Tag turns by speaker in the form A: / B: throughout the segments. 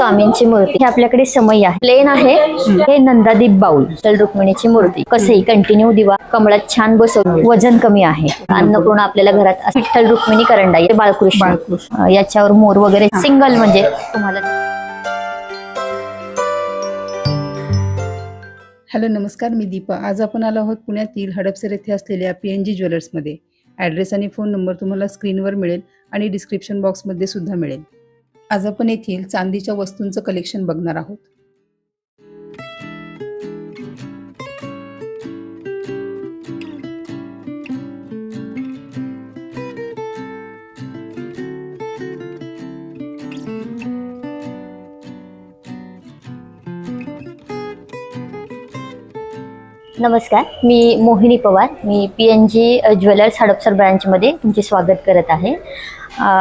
A: स्वामींची मूर्ती. हे आपल्याकडे समय आहे. प्लेन आहे. हे नंदादीप बाऊल तर रुक्मिणीची मूर्ती. कसंही कंटिन्यू दिवा. कमळात छान बसवून वजन कमी आहे. अन्नपूर्ण आपल्याला घरात विठ्ठल रुक्मिणी करंडा हे बाळकृष्ण. याच्यावर मोर वगैरे सिंगल म्हणजे तुम्हाला
B: हॅलो नमस्कार. मी दीपा. आज आपण आलो आहोत पुण्यातील हडपसर येथे असलेल्या पी एन जी ज्वेलर्समध्ये. ॲड्रेस आणि फोन नंबर तुम्हाला स्क्रीनवर मिळेल आणि डिस्क्रिप्शन बॉक्समध्ये सुद्धा मिळेल. आज आपण येथील चांदीच्या वस्तूंचं कलेक्शन बघणार आहोत.
A: नमस्कार मी मोहिनी पवार. मी P N G jewellers Hadapsar ब्रँचमध्ये तुमचे स्वागत करत आहे.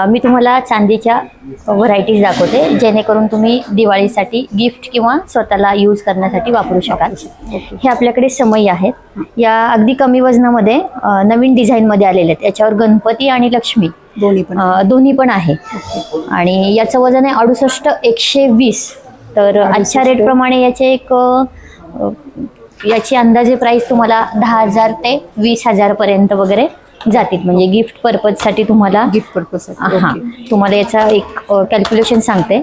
A: मी तुम्हाला चांदीच्या व्हरायटीज दाखवते जेणेकरून तुम्ही दिवाळीसाठी गिफ्ट किंवा स्वतःला यूज करण्यासाठी वापरू शकाल. हे आपल्याकडे समय आहेत. या अगदी कमी वजनामध्ये नवीन डिझाईनमध्ये आलेले आहेत. याच्यावर गणपती आणि लक्ष्मी
B: दोन्ही पण.
A: दोन्ही पण आहे. आणि याचं वजन आहे अडुसष्ट एकशे वीस. तर आजच्या रेटप्रमाणे याचे एक याची अंदाजे प्राइस तुम्हाला दहा हजार ते वीस हजार पर्यंत वगैरे जातील. म्हणजे गिफ्ट पर्पजसाठी तुम्हाला
B: गिफ्ट पर्पज
A: हा. तुम्हाला याचा एक कॅल्क्युलेशन सांगते.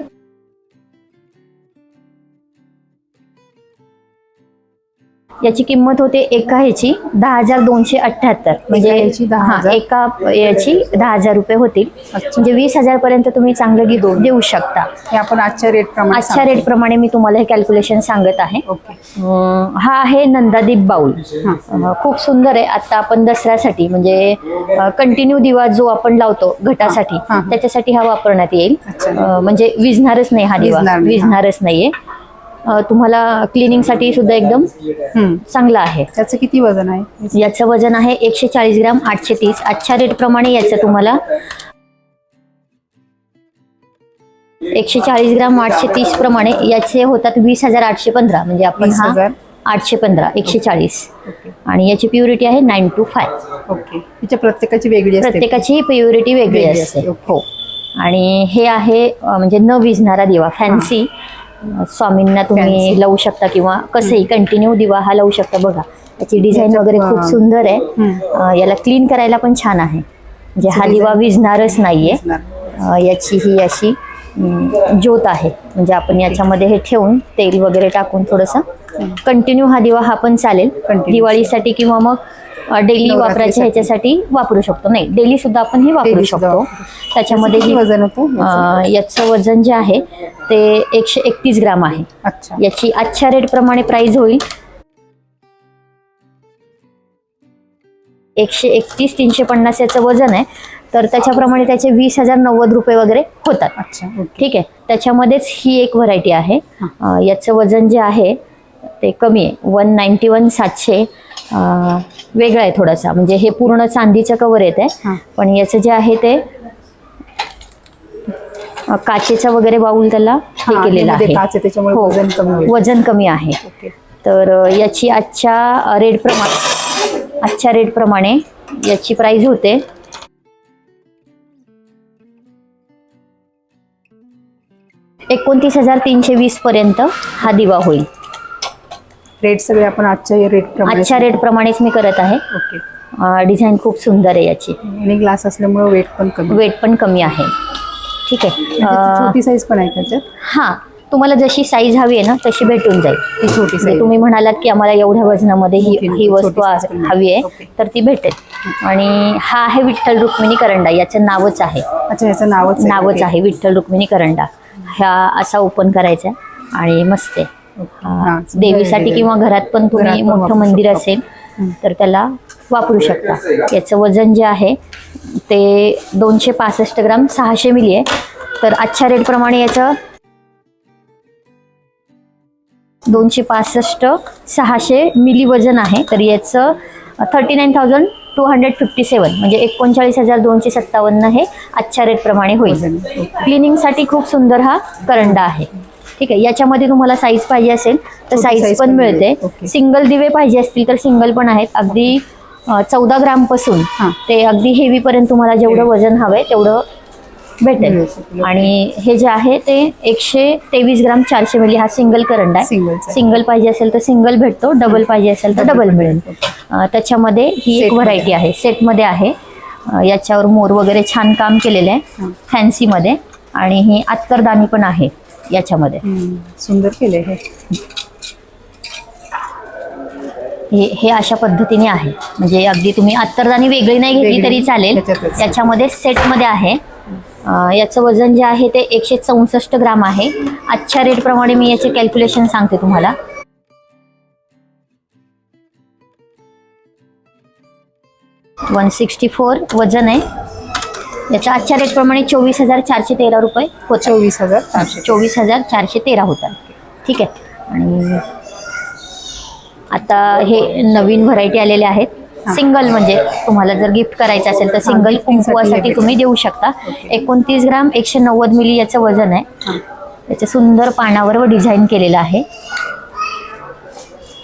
A: याची किंमत होते एका ह्याची दहा हजार दोनशे अठ्ठ्याहत्तर म्हणजे हा? एका याची दहा हजार रुपये होतील. म्हणजे वीस हजार पर्यंत तुम्ही चांगलं गिफ्ट देऊ शकता
B: हे आपण आजच्या रेट प्रमाणे
A: आजच्या रेट प्रमाणे मी तुम्हाला हे कॅल्क्युलेशन सांगत आहे अं, हा आहे नंदादीप बाऊल. अं, खूप सुंदर आहे आता आपण दसऱ्यासाठी म्हणजे कंटिन्यू दिवा जो आपण लावतो घटासाठी
B: हा, हा.
A: त्याच्यासाठी हा वापरण्यात येईल
B: अच्छा.
A: अं, म्हणजे विझणारच नाही हा दिवा
B: विझणार नाही, हा.
A: विझणारच नाहीये तुम्हाला क्लिनिंगसाठी सुद्धा एकदम. चांगला आहे.
B: त्याचं किती वजन आहे?
A: याचं वजन आहे एकशे चाळीस ग्राम आठशे तीस आजच्या रेट प्रमाणे याचं तुम्हाला एकशे चाळीस ग्राम आठशे तीस प्रमाणे याचे होतात वीस हजार आठशे पंधरा. म्हणजे आपण हा आठशे पंधरा एकशे चाळीस आणि याची प्युरिटी आहे नाईन टू फाय
B: ओके. तिच्या प्रत्येकाची वेगळी
A: प्रत्येकाची प्युरिटी वेगळी असते. हो. आणि हे आहे म्हणजे न विझणारा दिवा फॅन्सी स्वामींना तुम्ही. लावू शकता किंवा कसंही कंटिन्यू दिवा हा लावू शकता. बघा याची डिझाईन वगैरे खूप सुंदर आहे. याला क्लीन करायला पण छान आहे. म्हणजे हा दिवा विझणारच नाहीये. याची ही अशी ज्योत आहे. म्हणजे आपण याच्यामध्ये हे ठेवून तेल वगैरे टाकून थोडंसं कंटिन्यू हा दिवा हा पण चालेल. दिवाळीसाठी किंवा मग डेली. वापरायच्या ह्याच्यासाठी वापरू शकतो. नाही डेली सुद्धा आपण हे वापरू शकतो. त्याच्यामध्ये ही
B: वजन होतं? याचं?
A: वजन? जे आहे ते एकशे एकतीस ग्राम आहे.
B: अच्छा.
A: याची आजच्या रेट प्रमाणे प्राइस होईल. एकशे एकतीस तीनशे पन्नास याचं वजन आहे. तर त्याच्याप्रमाणे त्याचे वीस हजार नव्वद रुपये वगैरे होतात. ठीक आहे? त्याच्यामध्येच ही एक व्हरायटी आहे. याचं वजन जे आहे ते कमी आहे. वन नाईन्टी वन सातशे वेगळं आहे थोडासा. म्हणजे हे पूर्ण चांदीचं कवर येत. आहे. पण याचं जे आहे ते काचेचं वगैरे बाऊल त्याला हे केलेलं
B: यामध्ये
A: आहे. हो,
B: वजन कमी होईल.
A: वजन कमी आहे. तर याची आजच्या रेट प्रमाणे आजच्या रेट प्रमाणे याची प्राइस होते. एकोणतीस हजार तीनशे वीस पर्यंत हा दिवा होईल.
B: रेट सगळे आपण आजच्या रेट
A: आजच्या रेट प्रमाणेच मी करत आहे.
B: ओके
A: डिझाईन खूप सुंदर आहे याची.
B: आणि ग्लास असल्यामुळे वेट पण कमी.
A: वेट पण कमी आहे. ठीक आहे.
B: छोटी साईज पण आहे त्याच्यात?
A: हा तुम्हाला जशी साईज हवी आहे ना तशी भेटून जाईल.
B: ती छोटी साईज
A: तुम्ही म्हणालात की आम्हाला एवढ्या वजनामध्ये ही ही वस्तू हवी आहे. तर ती भेटेल. आणि हा आहे विठ्ठल रुक्मिणी करंडा याचं नावच आहे.
B: अच्छा ह्याचं नावच आहे.
A: नावच. आहे विठ्ठल रुक्मिणी करंडा. हा असा ओपन करायचा आणि मस्त आहे. देवीसाठी किंवा घरात पण तुम्ही मोठं मंदिर. असेल. तर त्याला वापरू शकता. याचं वजन जे आहे ते दोनशे पासष्ट ग्राम सहाशे मिली आहे. तर आजच्या रेटप्रमाणे याचं दोनशे पासष्ट सहाशे मिली वजन आहे. तर याचं thirty nine thousand two hundred fifty seven म्हणजे एकोणचाळीस हजार दोनशे सत्तावन्न हे आजच्या रेटप्रमाणे होईल. क्लिनिंगसाठी खूप सुंदर हा करंडा आहे. ठीक आहे. याच्यामध्ये तुम्हाला साईज पाहिजे असेल तर साईज पण मिळते. सिंगल दिवे पाहिजे असतील तर सिंगल पण आहेत. अगदी चौदा
B: ग्रामपासून.
A: ते अगदी हेवी पर्यंत तुम्हाला जेवढं. वजन हवंय तेवढं भेटेल. आणि हे जे आहे ते एकशे तेवीस ग्राम चारशे मिली हा सिंगल करंट आहे. सिंगल पाहिजे असेल तर सिंगल भेटतो. डबल पाहिजे असेल तर डबल मिळेल. त्याच्यामध्ये ही एक. व्हरायटी आहे. सेटमध्ये आहे. याच्यावर मोर वगैरे छान काम केलेलं आहे. फॅन्सीमध्ये आणि ही अत्तरदाणी पण आहे. याच्यामध्ये.
B: सुंदर केले हे.
A: हे अशा पद्धतीने आहे. म्हणजे अगदी तुम्ही अत्तरदाणी वेगळी नाही घेतली तरी चालेल.
B: त्याच्यातच.
A: याच्यामध्ये सेटमध्ये आहे. याचं वजन जे आहे ते एकशे चौसष्ट ग्राम आहे. आजच्या रेटप्रमाणे मी याचे कॅल्क्युलेशन सांगते तुम्हाला. वन सिक्स्टी फोर वजन आहे. याचा आजच्या रेटप्रमाणे चोवीस हजार चारशे तेरा रुपये होतं
B: चोवीस हजार चारशे.
A: चोवीस हजार चारशे तेरा होतात. ठीक आहे. आणि आता हे नवीन व्हरायटी आलेले आहेत. सिंगल म्हणजे तुम्हाला जर गिफ्ट करायचं असेल तर सिंगल कुंकुवासाठी तुम्ही देऊ शकता. एकोणतीस ग्राम एकशे नव्वद मिली याचं वजन आहे. याचं सुंदर पानावर व डिझाईन केलेलं आहे.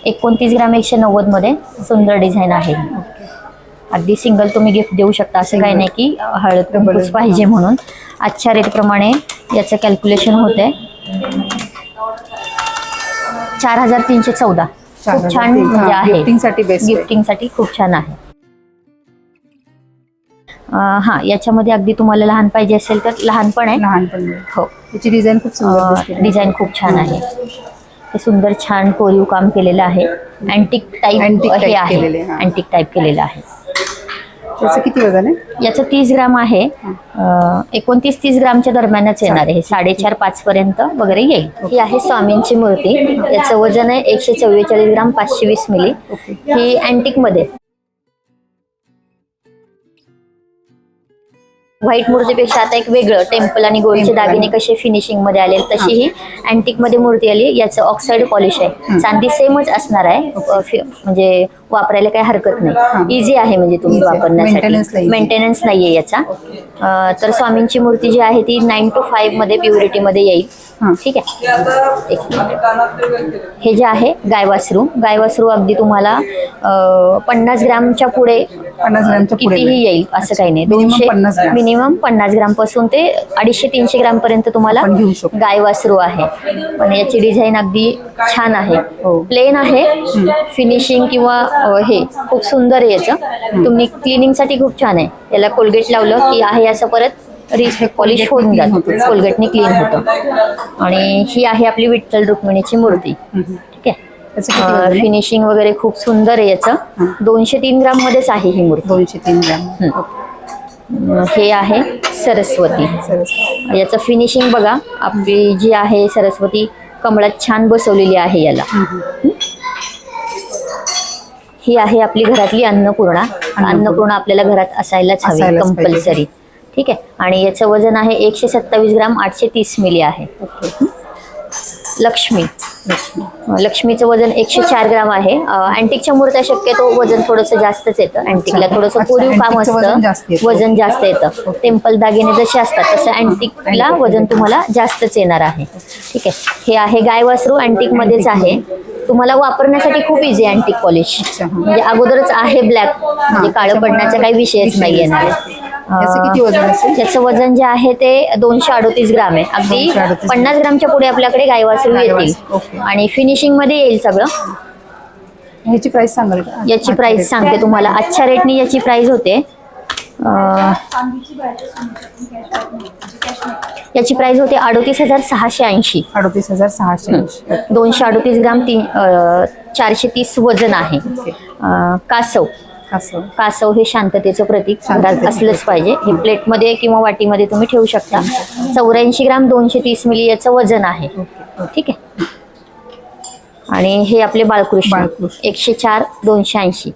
A: एकोणतीस ग्राम एकशे नव्वदमध्ये सुंदर डिझाईन आहे. अगदी सिंगल तुम्ही गिफ्ट देऊ शकता असं काही नाही की हळद कुंकूच. पाहिजे म्हणून आजच्या रेटप्रमाणे याचं कॅल्क्युलेशन होते चार हजार तीनशे चौदा खूप छान. म्हणजे
B: हां,
A: आहे
B: गिफ्टिंगसाठी आहे.
A: खूप छान आहे हा याच्यामध्ये अगदी तुम्हाला लहान पाहिजे असेल तर लहान पण आहे
B: लहानपण मिळेल.
A: हो
B: याची डिझाईन खूप.
A: डिझाईन खूप छान आहे ते सुंदर छान कोरीव काम केलेलं आहे अँटिक टाईप हे आहे
B: हां.
A: अँटिक टाईप केलेलं आहे
B: त्याचं किती वजन आहे?
A: याचं तीस ग्राम आहे. एकोणतीस तीस ग्रामच्या दरम्यानच येणार आहे. हे साडेचार पाच पर्यंत वगैरे येईल. ही आहे स्वामींची मूर्ती. याचं वजन आहे एकशे चव्वेचाळीस ग्राम पाचशे वीस मिली. ही अँटिकमध्ये. व्हाईट मूर्तीपेक्षा आता एक वेगळं टेम्पल आणि गोल्डचे दागिने कसे फिनिशिंगमध्ये आले तशी ही अँटिकमध्ये मूर्ती आली याचं ऑक्साईड पॉलिश आहे.
B: हं.
A: चांदी सेमच असणार आहे म्हणजे वापरायला काही हरकत. नाही. इझी आहे म्हणजे तुम्ही वापरण्यासाठी. मेंटेनन्स नाहीये. याचा. तर स्वामींची मूर्ती जी आहे ती नाईन टू फाईव्हमध्ये प्युरिटी मध्ये येईल. ठीक आहे. हे जे आहे गायवासरू गायवासरू अगदी तुम्हाला पन्नास ग्रामच्या पुढे
B: पन्नास ग्रामच्या पुढे
A: कितीही
B: मिळेल.
A: येईल असं काही नाही
B: Minimum
A: दोनशे
B: 50 ग्राम.
A: मिनिमम पन्नास ग्रामपासून ते अडीचशे तीनशे ग्राम पर्यंत तुम्हाला
B: आपण घेऊ शकतो.
A: गाय वासरू आहे पण याची डिझाईन अगदी छान आहे
B: हो.
A: प्लेन आहे फिनिशिंग किंवा अ, हे खूप सुंदर आहे याचं तुम्ही क्लिनिंगसाठी खूप छान आहे याला कोलगेट लावलं की आहे असं परत रिच पॉलिश होऊन जातं. कोलगेटनी क्लीन होतं आणि ही आहे आपली विठ्ठल रुक्मिणीची मूर्ती
B: हम्म.
A: फिनिशिंग वगैरे खूप सुंदर आहे याचं. दोनशे तीन ग्राम मध्येच आहे ही मूर्ती.
B: दोनशे तीन ग्राम.
A: हं. आहे सरस्वती.
B: सरस
A: याचं फिनिशिंग बघा आपली जी आहे सरस्वती कमळात छान बसवलेली आहे याला. ही आहे आपली घरातली अन्नपूर्णा. अन्नपूर्णा. आपल्याला घरात असायलाच हवी. कंपल्सरी ठीक आहे? आणि याचं वजन आहे एकशे सत्तावीस ग्राम आठशे तीस मिली आहे. लक्ष्मी.
B: लक्ष्मी.
A: लक्ष्मीचं वजन एकशे चार ग्राम आहे. अँटिकच्या मूर्त्या शक्यतो वजन थोडंसं जास्तच येतं. अँटिकला थोडंसं कोरीव काम असतं.
B: येतं.
A: वजन जास्त येतं. टेम्पल दागिने जसे असतात तसं अँटिकला वजन तुम्हाला जास्तच येणार आहे. ठीक आहे. हे आहे गाय वासरू अँटिक मध्येच आहे. तुम्हाला वापरण्यासाठी खूप इझी अँटिक पॉलिश. म्हणजे अगोदरच आहे ब्लॅक म्हणजे काळं पडण्याचा काही विषयच
B: विषय
A: नाही. येणार.
B: याचं किती वजन असेल?
A: त्याचं वजन जे आहे ते दोनशे अडोतीस ग्राम आहे. अगदी
B: 238
A: पन्नास ग्रामच्या पुढे आपल्याकडे गायवासरू येतील.
B: गायवासरू, ओके.
A: आणि फिनिशिंगमध्ये येईल सगळं.
B: ह्याची प्राइस सांगाल का?
A: याची प्राइस सांगते तुम्हाला. आजच्या रेटनी याची प्राइस होते. अं, याची प्राइस होते अडोतीस हजार सहाशे ऐंशी.
B: अडोतीस हजार सहाशे ऐंशी.
A: दोनशे अडोतीस ग्राम तीन अं, चारशे तीस वजन आहे. अं, कासव.
B: असं
A: कासव हे शांततेचं प्रतीक. घरात असलंच पाहिजे. हे प्लेटमध्ये किंवा वाटीमध्ये तुम्ही ठेवू शकता. चौऱ्याऐंशी ग्राम दोनशे तीस मिली याचं वजन आहे. ठीक आहे. आणि हे आपले बाळकृष्ण. एकशे चार दोनशे ऐंशी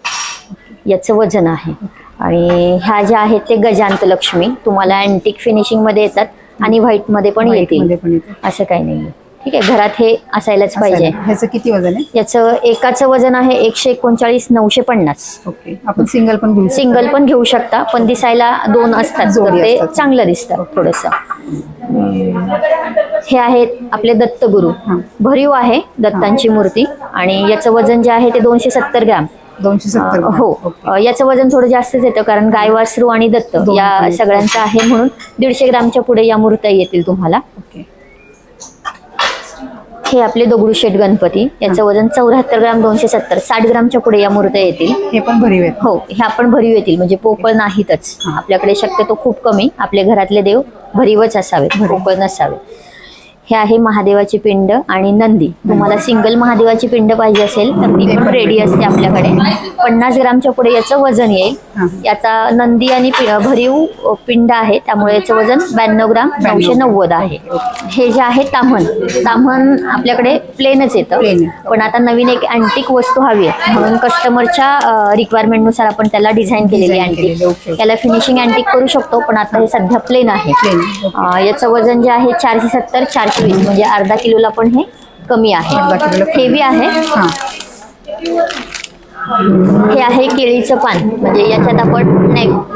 A: याचं वजन आहे. आणि ह्या ज्या आहेत ते गजांत लक्ष्मी. तुम्हाला अँटिक फिनिशिंगमध्ये येतात आणि व्हाईटमध्ये पण येतील. असं काही नाही ठीक आहे? घरात हे असायलाच पाहिजे.
B: ह्याचं किती वजन आहे?
A: याचं एकाचं वजन आहे एकशे एकोणचाळीस नऊशे पन्नास.
B: ओके. आपण सिंगल पण घेऊ.
A: सिंगल पण घेऊ शकता पण दिसायला दोन असतात. तर
B: जोडी
A: ते
B: असतात.
A: चांगलं दिसतं थोडस. हे आहेत आपले दत्तगुरु.
B: हां.
A: भरीव आहे दत्तांची मूर्ती. आणि याचं वजन जे आहे ते दोनशे सत्तर ग्राम.
B: दोनशे सत्तर
A: अ, हो.
B: ओके.
A: अ, याचं वजन थोडं जास्तच येतं कारण गाय वासरू आणि दत्त
B: पण
A: या. सगळ्यांचं आहे म्हणून दीडशे ग्रामच्या पुढे या मूर्त्या येतील तुम्हाला.
B: ओके.
A: हे आपले दगडूशेठ गणपती. याचं वजन चौऱ्याहत्तर ग्राम दोनशे सत्तर. साठ ग्रामच्या पुढे या मूर्त्या येतील.
B: हे पण भरीव आहेत.
A: हो ह्या पण भरीव येतील. म्हणजे पोकळ नाहीतच.
B: हा.
A: आपल्याकडे शक्यतो खूप कमी. आपले घरातले देव भरीवच असावेत. पोकळ नसावे हे आहे महादेवाची पिंड आणि नंदी. तुम्हाला सिंगल महादेवाची पिंड पाहिजे असेल तर ती पण रेडी असते आपल्याकडे. पन्नास ग्रामच्या पुढे याचं वजन येईल. याचा नंदी आणि भरीव पिंड आहे त्यामुळे याचं वजन ब्याण्णव ग्राम नऊशे नव्वद आहे. हे जे आहे ताम्हण ताम्हण आपल्याकडे प्लेनच येतं. पण आता नवीन एक अँटिक वस्तू हवी आहे. म्हणून कस्टमरच्या रिक्वायरमेंटनुसार आपण त्याला डिझाईन केलेली अँटिक
B: okay.
A: याला फिनिशिंग अँटिक करू शकतो पण आता हे सध्या प्लेन आहे. याचं वजन जे आहे चारशे सत्तर चारशे वीस म्हणजे अर्धा किलोला पण हे कमी आहे. हेवी आहे.
B: हा.
A: हे आहे केळीचं पान. म्हणजे याच्यात आपण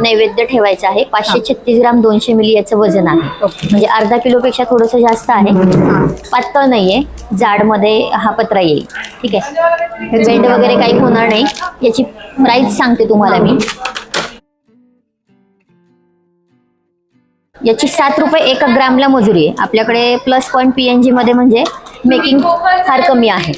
A: नैवेद्य ठेवायचं आहे. पाचशे छत्तीस ग्राम दोनशे मिली याचं वजन आहे. म्हणजे अर्धा किलोपेक्षा थोडंसं जास्त आहे.
B: हा.
A: पातळ नाहीये. जाडमध्ये हा पत्रा येईल. ठीक आहे. बेंड वगैरे काही होणार नाही. याची प्राइस सांगते तुम्हाला मी. याची सात रुपये एक ग्रामला मजुरी आहे. आपल्याकडे प्लस पॉईंट पी एनमध्ये म्हणजे मेकिंग फार कमी आहे.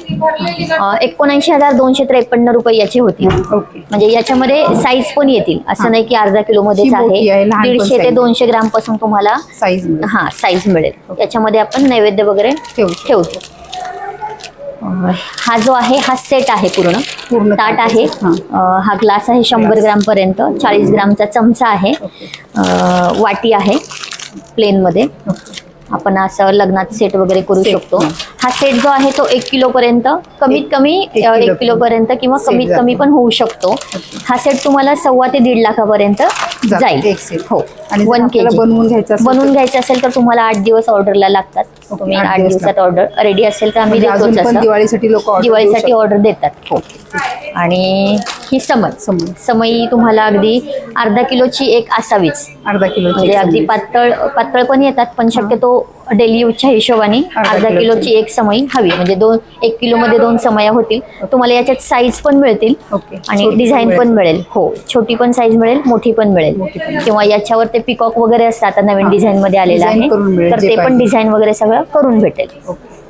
A: एकोणऐंशी हजार दोनशे त्रेपन्न रुपये याचे होतील म्हणजे याच्यामध्ये साईज पण येतील. असं नाही की अर्धा किलो मध्येच
B: मोठी आहे,
A: दीडशे ते. दोनशे ग्रामपासून तुम्हाला
B: साईज
A: हा साईज मिळेल. याच्यामध्ये आपण नैवेद्य वगैरे
B: ठेवू
A: ठेवतो हा जो आहे हा सेट आहे पूर्ण.
B: पूर्ण
A: ताट आहे.
B: हा.
A: ग्लास आहे शंभर ग्राम पर्यंत चाळीस ग्रामचा चमचा आहे. वाटी आहे प्लेन मध्ये. आपण असं लग्नात सेट वगैरे करू शकतो.
B: हा.
A: सेट जो आहे तो एक किलो पर्यंत कमीत कमी
B: एक
A: अं,
B: किलो
A: एक किलो पर्यंत किंवा कमीत कमी. पण होऊ शकतो. हा सेट तुम्हाला सव्वा ते दीड लाखापर्यंत जाईल. हो. वन के
B: बनवून घ्यायचं असेल
A: बनवून
B: तर-
A: घ्यायचं असेल तर तुम्हाला आठ दिवस ऑर्डरला लागतात. तुम्ही
B: आठ
A: आठ
B: दिवस
A: दिवसात ऑर्डर रेडी असेल तर आम्ही
B: म्हणजे
A: असं.
B: दिवाळीसाठी लोक
A: दिवाळीसाठी ऑर्डर देतात. हो. आणि ही समई.
B: समई.
A: तुम्हाला अगदी अर्धा किलोची एक असावीच.
B: अर्धा किलो
A: म्हणजे अगदी पातळ पातळ पण येतात पण शक्यतो डेली यूजच्या हिशोबाने
B: अर्धा किलोची.
A: एक समई हवी म्हणजे दोन एक किलो मध्ये दोन समया होतील तुम्हाला याच्यात साईज पण मिळतील. आणि डिझाईन
B: पण
A: मिळेल हो छोटी पण साईज मिळेल मोठी पण मिळेल. किंवा याच्यावर ते पिकॉक वगैरे असतात आता नवीन. डिझाईन मध्ये आलेलं आहे तर ते पण. डिझाईन वगैरे सगळं करून भेटेल
B: ओके